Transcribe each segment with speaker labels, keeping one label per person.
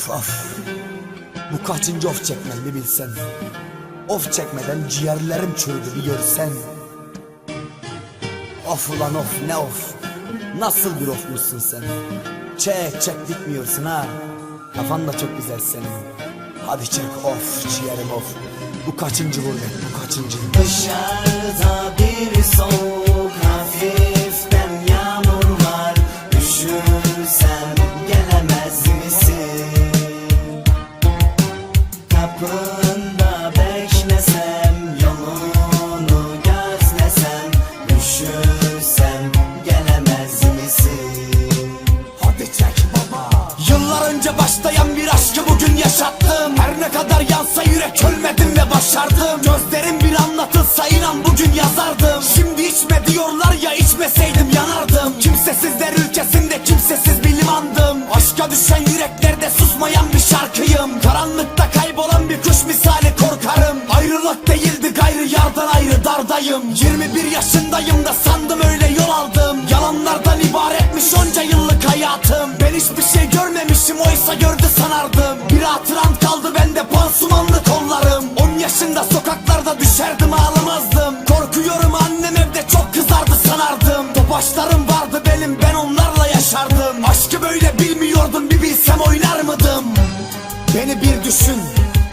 Speaker 1: Of of. Bu kaçıncı of çekmem bir bilsen. Of çekmeden ciğerlerim çürüdü bir görsen. Of ulan of ne of. Nasıl bir ofmuşsun sen? Çek çek bitmiyorsun ha. Kafan da çok güzel senin. Hadi çek of ciğerim of. Bu kaçıncı gurbet bu kaçıncı?
Speaker 2: Dışarıda bir soğuk Üşürsem gelemez misin?
Speaker 1: Hadi çek baba. Yıllar önce başlayan bir aşkı bugün yaşattım. Her ne kadar yansa yürek ölmedim ve başardım. Gözlerim bir anlatılsa inan bugün yazardım. Şimdi içme diyorlar ya içmeseydim yanardım. Kimsesizler ülkesinde kimsesiz bir limandım Aşka düşen yüreklerde susmayan bir şarkıyım. Karanlıkta kaybolan bir kuş misali korkarım. Ayrılık değildi gayrı yardan ayrı dardayım. 21 yaşındayım da Yalanlardan ibaretmiş onca yıllık hayatım. Ben hiçbir şey görmemişim oysa gördü sanardım. Bir hatıram kaldı bende pansumanlı kollarım. 10 yaşında sokaklarda düşerdim ağlamazdım. Korkuyorum annem evde çok kızardı sanardım. Topaçlarım vardı benim ben onlarla yaşardım. Aşkı böyle bilmiyordum bir bilsem oynar mıydım Beni bir düşün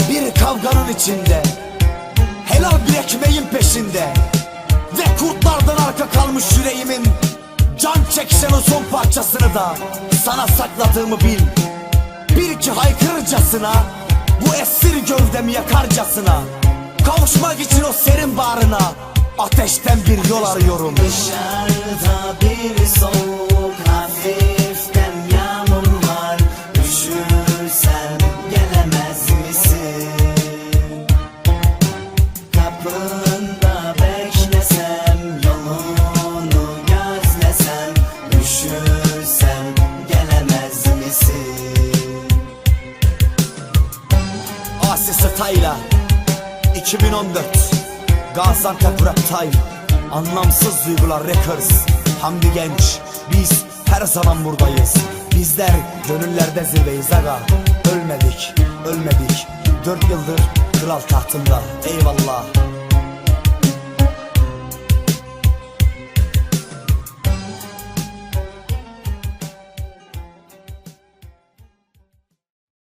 Speaker 1: bir kavganın içinde. Helal bir ekmeğin peşinde. Ve kurtlardan arka kalmış yüreğimin Can çekişen o son parçasını da Sana sakladığımı bil. Bil ki haykırırcasına Bu esir gövdemi yakarcasına. Kavuşmak için o serin bağrına Ateşten bir yol arıyorum.
Speaker 2: Dışarıda bir
Speaker 1: Asi Style'a 2014 Gaziantep Rap Time. Anlamsız Duygular Records. Hamdi Genç Biz her zaman buradayız. Bizler gönüllerde zirveyiz aga. Ölmedik, ölmedik. Dört yıldır kral tahtında. Eyvallah